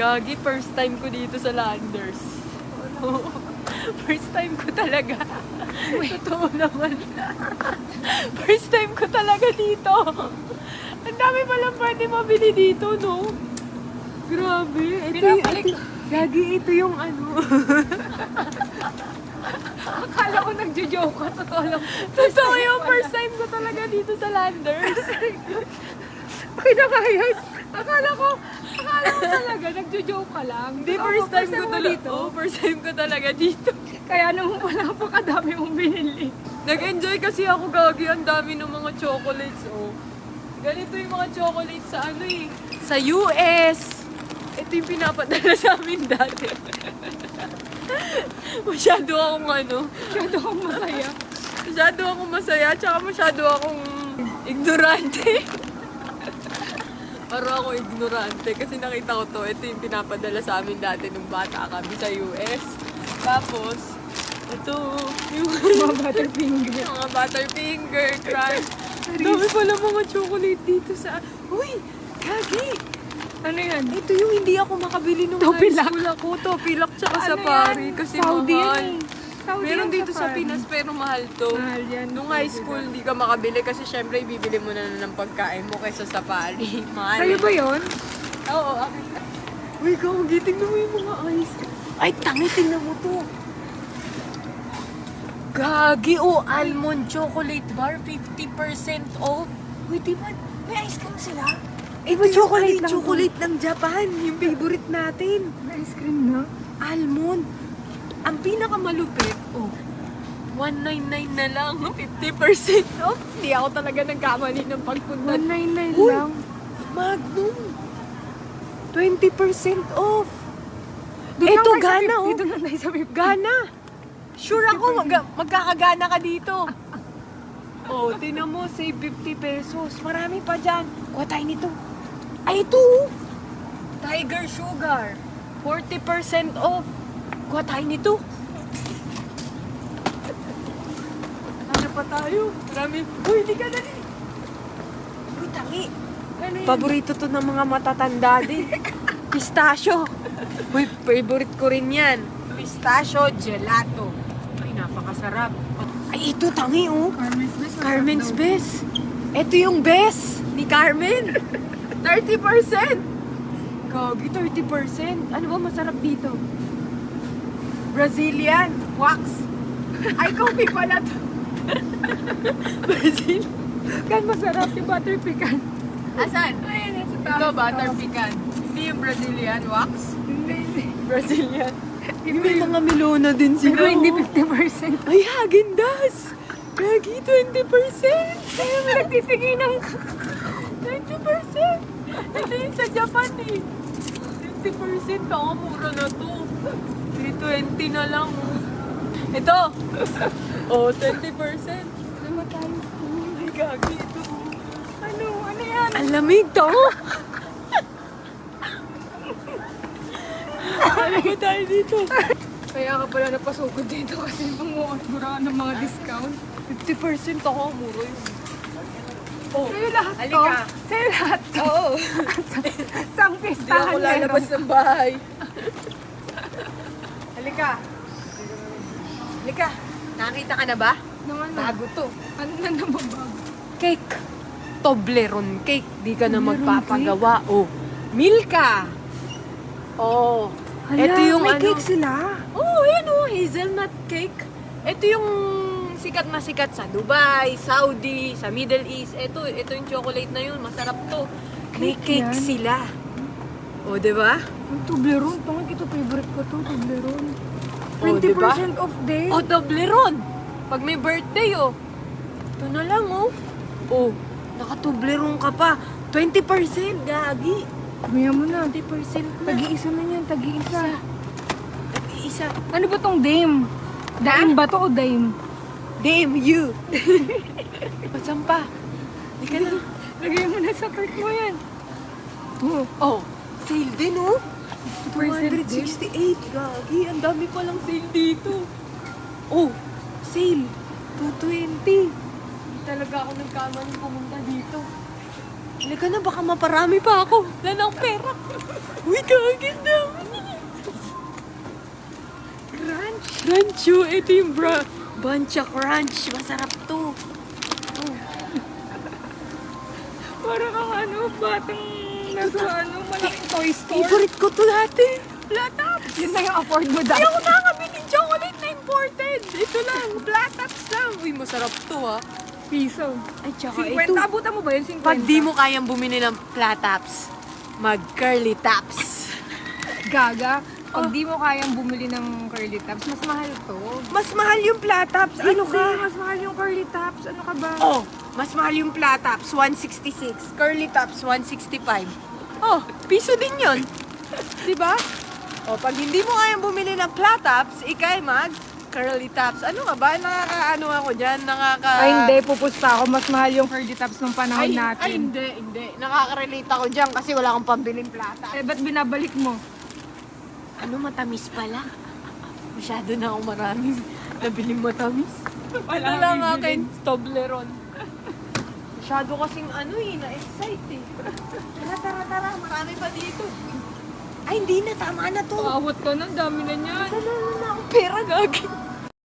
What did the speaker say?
Gagi, first time ko dito sa Landers. first time ko talaga. Totoo naman. first time ko talaga dito. Ang dami palang pwede mabili dito, no? Grabe. Ito, Pinapalik- ito, Gagi, ito yung ano. Akala ko nagjo-joke ka. Totoo lang. Totoo yung first time ko talaga dito sa Landers. Pinakayos. Akala ko, akala ko talaga, nagjo-joke ka lang. Hindi, first time ko talaga. Oh, first time ko talaga dito. Kaya naman wala pa kadami mong binili. Nag-enjoy kasi ako gagi. Ang dami ng mga chocolates, oh. Ganito yung mga chocolates sa ano eh. Sa US. Ito yung pinapadala sa amin dati. masyado akong ano. Masyado kang masaya. Masyado akong masaya. Tsaka masyado akong ignorante. Parang ako ignorante kasi nakita ko to. Ito yung pinapadala sa amin dati nung bata kami sa US. Tapos, ito, yung Mga butterfinger. mga butterfinger, crunch. Dami pala mga chocolate dito sa... Uy! Kagi! Ano yan? Ito yung hindi ako makabili nung high school ako. Topilak tsaka Ano safari yan? kasi Saudi mahal. yan eh. Saudi Meron yan, dito sa. Pinas pero mahal to. Mahal yan. Nung high school, hindi ka makabili kasi syempre bibili mo na ng pagkain mo kaysa safari. Mahal. Sa'yo ba yun? Oo, akin. Uy, kawagi, tingnan mo yung mga ice. Ay, tangi, tingnan mo to. Gagi, oh, almond chocolate bar, 50% off. Uy, di ba, may ice cream sila? Eh, ba chocolate lang to? chocolate ng Japan, yung favorite natin. May ice cream na. Almond. Pinakamalupit, oh, 199 na lang, 50% off. Hindi ako talaga nagkamali ng pagpunta. 199 Uy! lang. Magnum. 20% off. Doon Eto, Gana, 50, oh. Doon lang tayo sa 50. Gana. Sure ako, mag magkakagana ka dito. oh, tinan mo, save 50 pesos. Marami pa dyan. Kuha tayo nito. Ay, ito. oh. Tiger Sugar. 40% off. Kuha tayo nito. Ano pa tayo? Marami. Uy, hindi ka dali. Uy, tangi. Ano? Paborito to ng mga matatanda din. Pistachio. Uy, favorite ko rin yan. Pistachio gelato. Ay, napakasarap. Ay, ito tangi oh. Carmen's Best. Carmen's daw. Best. Ito yung best ni Carmen. 30%. Kagi, 30%. Ano ba masarap dito? Brazilian. Wax. Ay, coffee pala to. Brazil. Kan masarap yung butter pecan. Asan? Ayan, nasa Ito, butter pecan. Hindi yung Brazilian wax. Hindi, hindi. Brazilian. May mga Milona din Pero sila. hindi oh. 50%. Ay, Hagendas! Gagi, 20%! Kaya mo nagtitinginan ka. 20%! Ito yung sa Japan eh. 50% ako, mura na to. 320 na lang. oh. Ito! Oh, 20%. Naman tayo. Ay, gagi ito. Ano? Ano yan? Ang lamig to! Ano ba tayo dito? Kaya ka pala napasugod dito kasi mura ng mga discount. 50% ako, mura yun. Oh, Sa'yo lahat to. halika. Sa'yo lahat to. Oo. Sang Hindi pistahan ako lalabas meron. ng bahay. Halika. Halika. Nakita ka na ba? Naman na. Bago to. Ano na naman bago? Cake. Toblerone cake. Di ka na Toblerone magpapagawa. Oh. Milka. Oh. Hala, Ito yung may ano. cake sila. Oh, ayan oh. Hazelnut cake. Ito yung sikat na sikat sa Dubai, Saudi, sa Middle East. Ito, ito yung chocolate na yun. Masarap to. May Cake cake yan? sila. Oh, di ba? Toblerone. Tungkol ito, favorite ko to, Toblerone. Oh, 20% diba? off day. Oh, Toblerone! Pag may birthday, oh. Ito na lang, oh. Oh, naka-Toblerone ka pa. 20%, gagi. Kumiya mo na. 20% na. Tagi-isa na yan, tagi-isa. Isa. Ano ba tong dame? Dame ba to o dame? Damn you! Masan pa? Di ka na. Lagay mo na sa cart mo yan. Oh, Oh, sale din, oh. 268. 268, gagi. Ang dami palang sale dito. Oh, sale. 220. Hindi talaga ako nagkamali pumunta dito. Halika na, baka maparami pa ako. Wala na akong pera. Uy, kaganda. Crunch. Crunch yun. Ito yung bra. Bancha crunch. Masarap to. Parang ang ano, batang nasa ano, malaking toy store. Favorite ko to dati. Flatops. Yun na yung afford mo Hindi dati. ako nakakabili ng chocolate na imported. Ito lang. Flatops lang. Uy, masarap to ha. Piso. Ay, tsaka 50. ito. Abutan mo ba yun? 50? Pag di mo kayang bumili ng flatops, mag curly tops. Gaga. Pag Oh. di mo kayang bumili ng curly tops, mas mahal to. Mas mahal yung flatops. Ano Hindi, ka? mas mahal yung curly tops. Ano ka ba? Oh, mas mahal yung flatops, 166. Curly tops, 165. Oh, piso din yun. Di ba? Oh, pag hindi mo kayang bumili ng flatops, ikay mag curly tops. Ano ka ba? Nakakaano ako dyan? Nakaka... Ay, hindi. Pupusta ako. Mas mahal yung curly tops nung panahon Ay, natin. ay, hindi, hindi. Nakaka-relate ako dyan kasi wala akong pambiling flatops. Eh, ba't binabalik mo? Ano, matamis pala? Masyado na ako maraming nabiling matamis. Wala lang akin, Toblerone. Masyado kasing ano eh, na-excite eh. Tara, tara, tara, marami pa dito. Ay, hindi na, tama na to. Paawat ka na. Dami na niyan. Wala na pera, gagi.